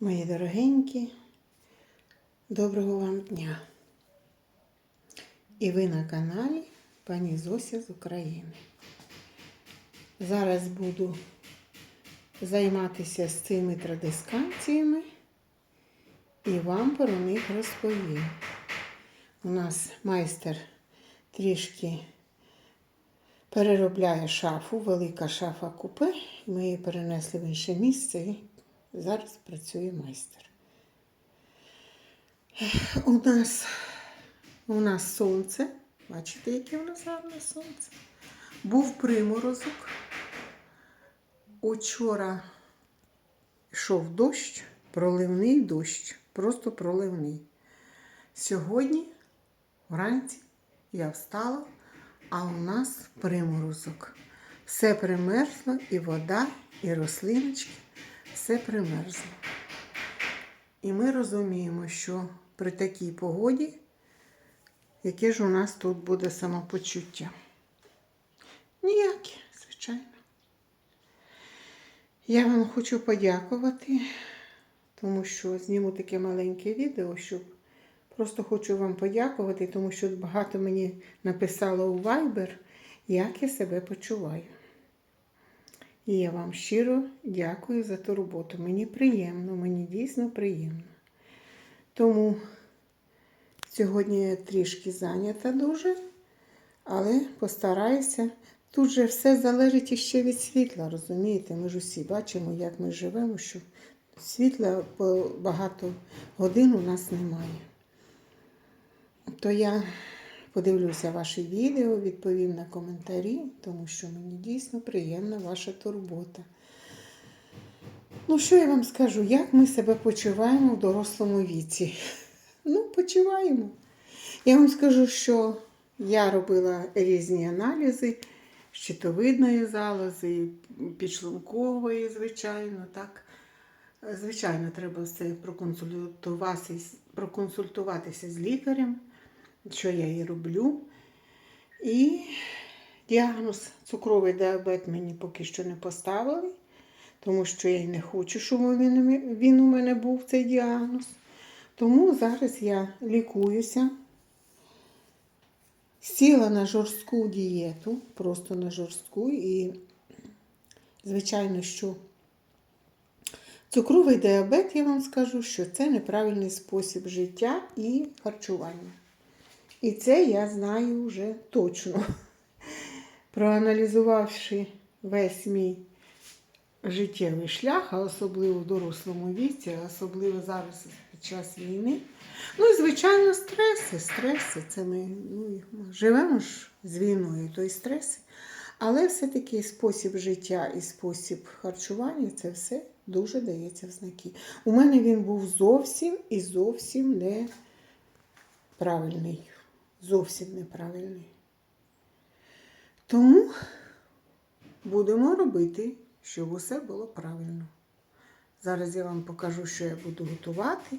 Мої дорогенькі, доброго вам дня! І ви на каналі пані Зося з України. Зараз буду займатися з цими традисканціями і вам про них розповім. У нас майстер трішки переробляє шафу, велика шафа купе. Ми її перенесли в інше місце зараз працює майстер. У нас, у нас сонце. Бачите, яке у нас гарне сонце. Був приморозок. Учора йшов дощ, проливний дощ, просто проливний. Сьогодні вранці я встала, а у нас приморозок. Все примерзло, і вода, і рослиночки, все примерзло. І ми розуміємо, що при такій погоді, яке ж у нас тут буде самопочуття? Ніяке, звичайно. Я вам хочу подякувати, тому що зніму таке маленьке відео, щоб просто хочу вам подякувати, тому що багато мені написало у Viber, як я себе почуваю. І я вам щиро дякую за ту роботу. Мені приємно, мені дійсно приємно. Тому сьогодні я трішки зайнята дуже, але постараюся. Тут же все залежить іще від світла, розумієте? Ми ж усі бачимо, як ми живемо, що світла по багато годин у нас немає. То я подивлюся ваші відео, відповім на коментарі, тому що мені дійсно приємна ваша турбота. Ну, що я вам скажу, як ми себе почуваємо в дорослому віці? Ну, почуваємо. Я вам скажу, що я робила різні аналізи щитовидної залози, підшлункової, звичайно, так. Звичайно, треба все проконсультуватися, проконсультуватися з лікарем, що я і роблю. І діагноз цукровий діабет мені поки що не поставили, тому що я й не хочу, щоб він, він у мене був цей діагноз. Тому зараз я лікуюся. Сіла на жорстку дієту, просто на жорстку, і, звичайно, що цукровий діабет, я вам скажу, що це неправильний спосіб життя і харчування. І це я знаю вже точно. Проаналізувавши весь мій життєвий шлях, а особливо в дорослому віці, особливо зараз під час війни. Ну і, звичайно, стреси. Стреси. Це ми ну, живемо ж з війною, то й стреси. Але все-таки спосіб життя і спосіб харчування це все дуже дається в знаки. У мене він був зовсім і зовсім неправильний. Зовсім неправильний. Тому будемо робити, щоб усе було правильно. Зараз я вам покажу, що я буду готувати.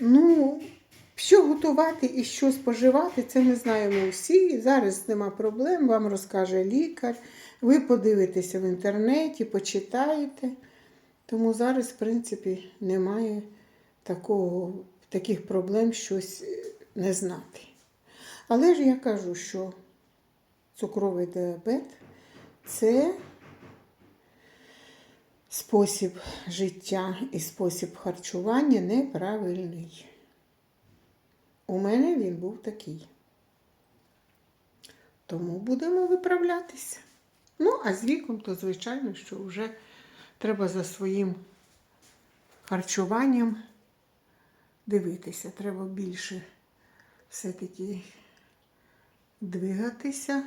Ну, що готувати і що споживати, це ми знаємо всі. Зараз нема проблем, вам розкаже лікар. Ви подивитеся в інтернеті, почитаєте. Тому зараз, в принципі, немає такого, таких проблем щось не знати. Але ж я кажу, що цукровий діабет це спосіб життя і спосіб харчування неправильний. У мене він був такий. Тому будемо виправлятися. Ну, а з віком, то, звичайно, що вже треба за своїм харчуванням дивитися. Треба більше все-таки двигатися.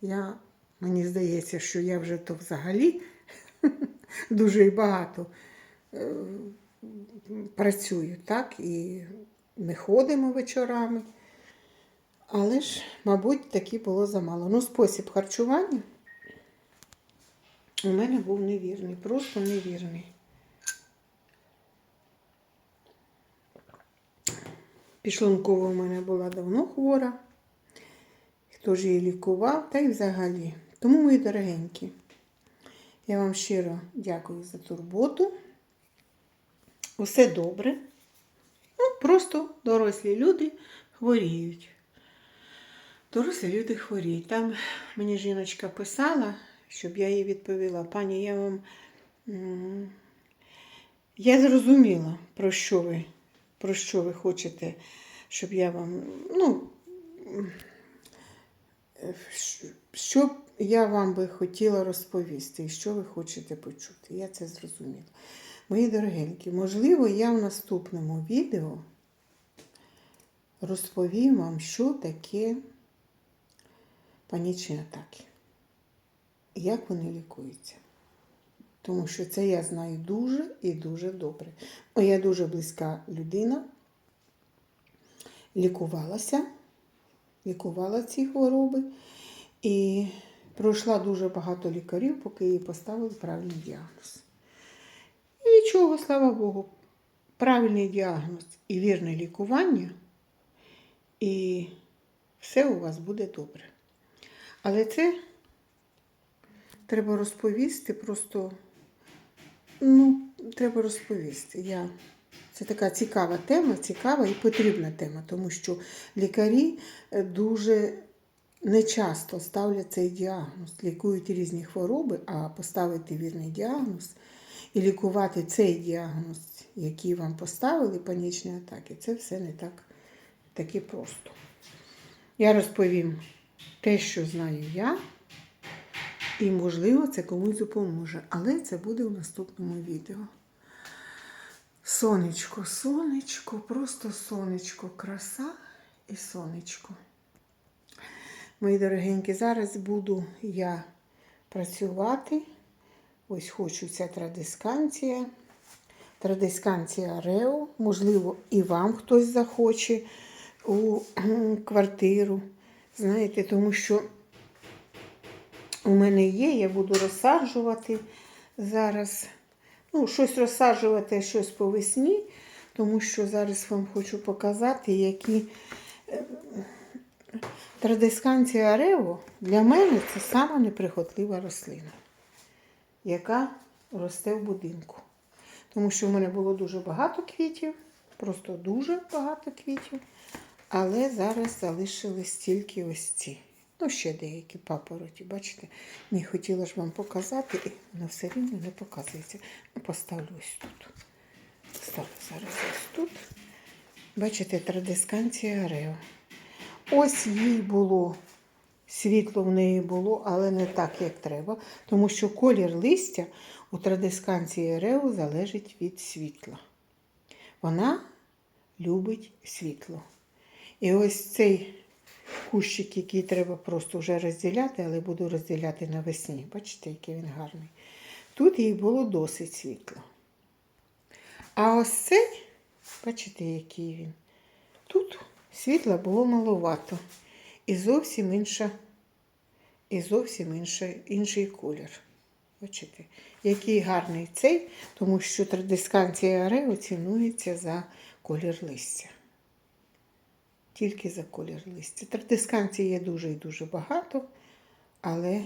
Я, Мені здається, що я вже то взагалі дуже багато е, працюю, так, і ми ходимо вечорами. Але ж, мабуть, таки було замало. Ну, спосіб харчування у мене був невірний, просто невірний. Пішлункова у мене була давно хвора. Хто її лікував, та й взагалі. Тому, мої дорогенькі, я вам щиро дякую за турботу. усе добре. Ну, просто дорослі люди хворіють. Дорослі люди хворіють. Там мені жіночка писала, щоб я їй відповіла, пані, я вам. Я зрозуміла, про що ви, про що ви хочете, щоб я вам. Ну, що я вам би хотіла розповісти і що ви хочете почути. Я це зрозуміла. Мої дорогенькі, можливо, я в наступному відео розповім вам, що таке панічні атаки. Як вони лікуються. Тому що це я знаю дуже і дуже добре. Моя дуже близька людина лікувалася, лікувала ці хвороби і пройшла дуже багато лікарів, поки їй поставили правильний діагноз. І нічого, слава Богу, правильний діагноз і вірне лікування, і все у вас буде добре. Але це треба розповісти, просто ну, треба розповісти. Я... Це така цікава тема, цікава і потрібна тема, тому що лікарі е, дуже нечасто ставлять цей діагноз, лікують різні хвороби, а поставити вірний діагноз і лікувати цей діагноз, який вам поставили, панічні атаки, це все не так таки просто. Я розповім те, що знаю я, і, можливо, це комусь допоможе. Але це буде у наступному відео. Сонечко, сонечко, просто сонечко, краса і сонечко. Мої дорогенькі, зараз буду я працювати. Ось хочу ця традисканція. Традисканція Рео. Можливо, і вам хтось захоче у квартиру. Знаєте, тому що у мене є, я буду розсаджувати зараз. Ну, щось розсаджувати, щось по весні, тому що зараз вам хочу показати, які е, традисканція Арео для мене це сама неприхотлива рослина, яка росте в будинку. Тому що в мене було дуже багато квітів, просто дуже багато квітів. Але зараз залишились тільки ось ці. Ну, ще деякі папороті, бачите, не хотіла ж вам показати, і воно все рівно не показується. Ну, Поставлю ось тут. Ставлю зараз ось тут. Бачите, традисканція Арео. Ось їй було, світло в неї було, але не так, як треба. Тому що колір листя у традисканції Арео залежить від світла. Вона любить світло. І ось цей кущик, який треба просто вже розділяти, але буду розділяти навесні. Бачите, який він гарний. Тут їй було досить світло. А ось цей, бачите, який він. Тут світла було маловато. І зовсім інша, і зовсім інша, інший колір. Бачите, який гарний цей, тому що традисканція Арео цінується за колір листя тільки за колір листя. Традисканцій є дуже і дуже багато, але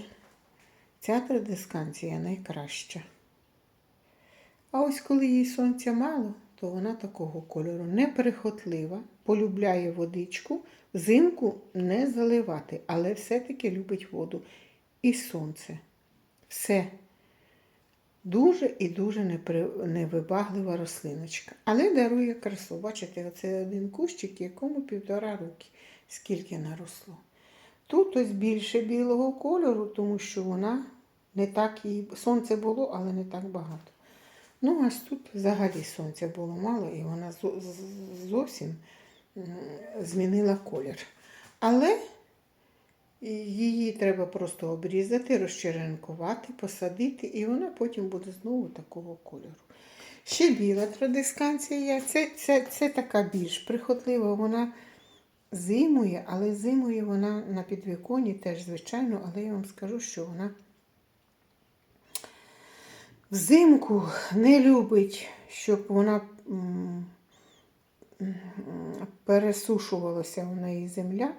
ця традисканція найкраща. А ось коли їй сонця мало, то вона такого кольору неприхотлива, полюбляє водичку, взимку не заливати, але все-таки любить воду і сонце. Все. Дуже і дуже невибаглива рослиночка. Але дарує красу. Бачите, оце один кущик, якому півтора роки, скільки наросло. Тут ось більше білого кольору, тому що вона не так її. Сонце було, але не так багато. Ну, аж тут взагалі сонця було мало, і вона зовсім змінила колір. Але Її треба просто обрізати, розчеренкувати, посадити, і вона потім буде знову такого кольору. Ще біла традисканція, це, це, це така більш прихотлива, вона зимує, але зимує вона на підвіконі теж, звичайно, але я вам скажу, що вона взимку не любить, щоб вона пересушувалася в неї земля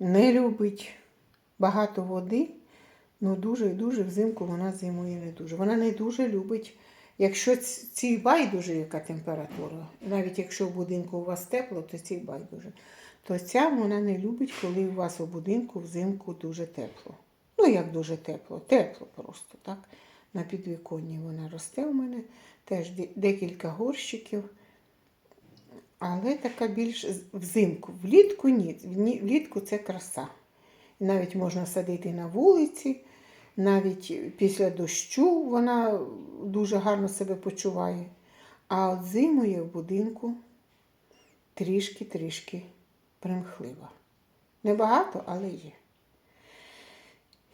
не любить багато води, ну дуже і дуже взимку вона зимує не дуже. Вона не дуже любить Якщо ц- цій байдуже, яка температура, навіть якщо в будинку у вас тепло, то цій байдуже, то ця вона не любить, коли у вас у будинку взимку дуже тепло. Ну, як дуже тепло, тепло просто, так? На підвіконні вона росте у мене, теж декілька горщиків. Але така більш взимку. Влітку ні. Влітку це краса. Навіть можна садити на вулиці, навіть після дощу вона дуже гарно себе почуває. А от зимою в будинку трішки-трішки примхлива. Небагато, але є.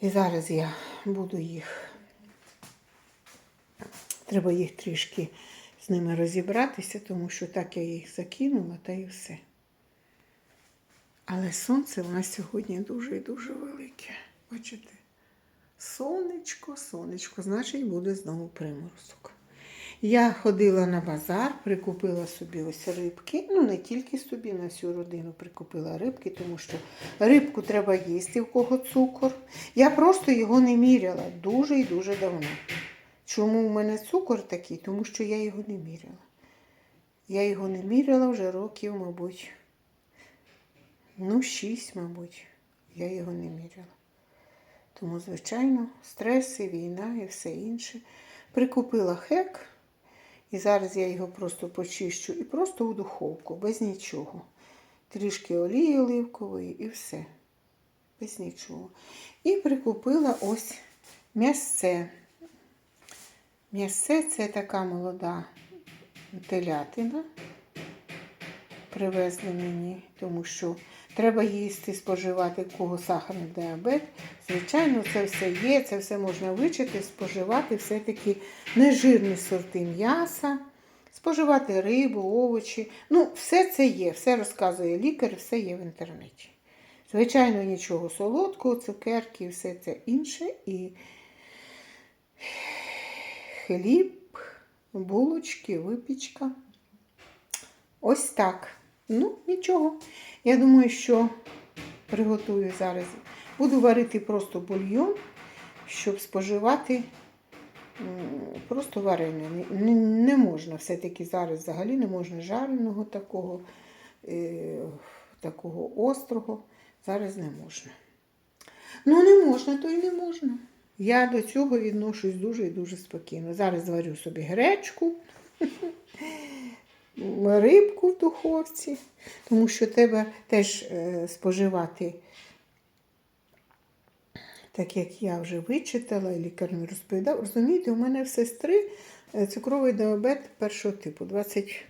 І зараз я буду їх. Треба їх трішки з ними розібратися, тому що так я їх закинула та і все. Але сонце у нас сьогодні дуже і дуже велике. Бачите? Сонечко, сонечко, значить буде знову приморозок. Я ходила на базар, прикупила собі ось рибки. Ну, не тільки собі, на всю родину прикупила рибки, тому що рибку треба їсти, в кого цукор. Я просто його не міряла дуже і дуже давно. Чому в мене цукор такий? Тому що я його не міряла. Я його не міряла вже років, мабуть, ну, шість, мабуть, я його не міряла. Тому, звичайно, стреси, війна і все інше. Прикупила хек, і зараз я його просто почищу і просто у духовку, без нічого. Трішки олії оливкової і все. Без нічого. І прикупила ось м'ясце. М'ясце це така молода телятина. Привезли мені, тому що треба їсти, споживати в кого сахарний діабет. Звичайно, це все є, це все можна вичити, споживати все-таки нежирні сорти м'яса, споживати рибу, овочі. Ну, все це є, все розказує лікар, все є в інтернеті. Звичайно, нічого солодкого, цукерки, все це інше. І хліб, булочки, випічка. Ось так. Ну, нічого. Я думаю, що приготую зараз. Буду варити просто бульйон, щоб споживати просто варене. Не, можна все-таки зараз взагалі не можна жареного такого, е, такого острого. Зараз не можна. Ну, не можна, то й не можна. Я до цього відношусь дуже і дуже спокійно. Зараз зварю собі гречку, рибку в духовці, тому що треба теж е, споживати, так як я вже вичитала, лікар мені розповідав. Розумієте, у мене в сестри е, цукровий діабет першого типу 20,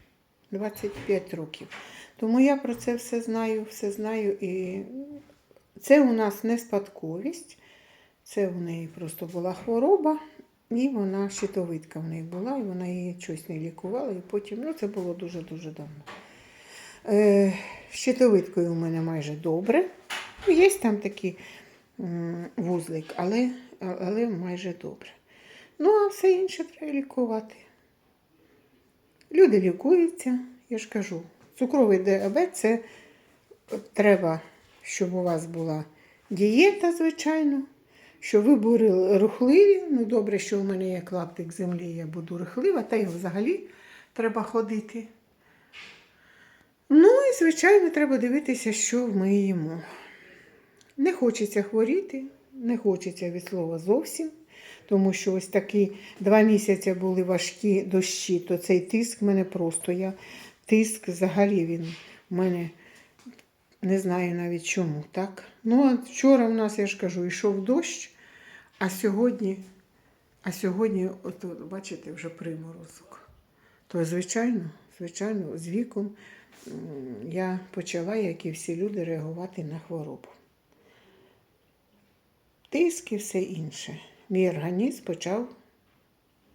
25 років. Тому я про це все знаю, все знаю. І це у нас не спадковість. Це в неї просто була хвороба, і вона щитовидка в неї була, і вона її щось не лікувала, і потім, ну це було дуже-дуже давно. Е, щитовидкою у мене майже добре. Ну, Є там такий вузлик, але, але майже добре. Ну, а все інше треба лікувати. Люди лікуються, я ж кажу, цукровий діабет це треба, щоб у вас була дієта, звичайно, щоб ви були рухливі. Ну, добре, що у мене є клаптик землі, я буду рухлива, та й взагалі треба ходити. Ну і, звичайно, треба дивитися, що ми їмо. Не хочеться хворіти, не хочеться від слова зовсім, тому що ось такі два місяці були важкі дощі, то цей тиск в мене просто я тиск взагалі він в мене не знаю навіть чому, так? Ну, а вчора у нас, я ж кажу, йшов дощ, а сьогодні, а сьогодні, от, бачите, вже приморозок. То, звичайно, звичайно, з віком я почала, як і всі люди, реагувати на хворобу. Тиск і все інше. Мій організм почав,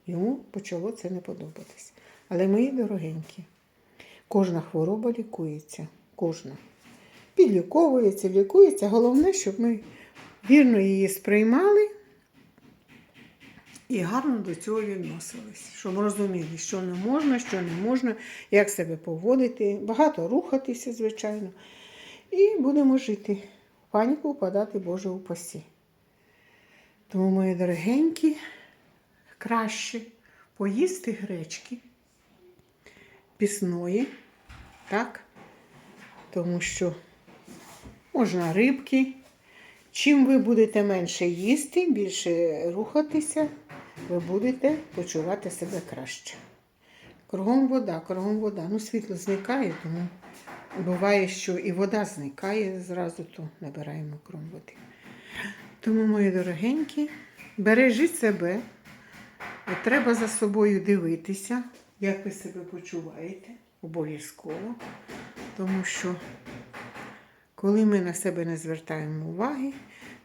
йому почало це не подобатись. Але мої дорогенькі, кожна хвороба лікується. Кожна. Підліковується, лікується. Головне, щоб ми вірно її сприймали і гарно до цього відносились. Щоб розуміли, що не можна, що не можна, як себе поводити, багато рухатися, звичайно. І будемо жити. Паніку впадати Боже упасі. Тому, мої дорогенькі, краще поїсти гречки пісної, так? Тому що можна рибки. Чим ви будете менше їсти, більше рухатися, ви будете почувати себе краще. Кругом вода, кругом вода. Ну, світло зникає, тому буває, що і вода зникає зразу, то набираємо кром води. Тому, мої дорогенькі, бережіть себе. Треба за собою дивитися, як ви себе почуваєте, обов'язково. Тому що коли ми на себе не звертаємо уваги,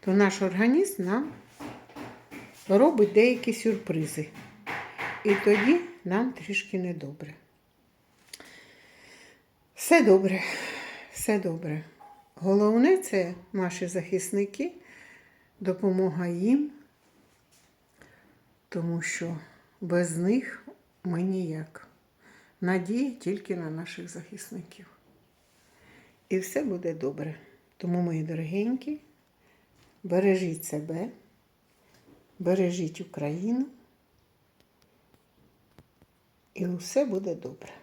то наш організм нам робить деякі сюрпризи. І тоді нам трішки недобре. Все добре, все добре. Головне це наші захисники, допомога їм, тому що без них ми ніяк. Надія тільки на наших захисників. І все буде добре. Тому, мої дорогенькі, бережіть себе, бережіть Україну, і все буде добре.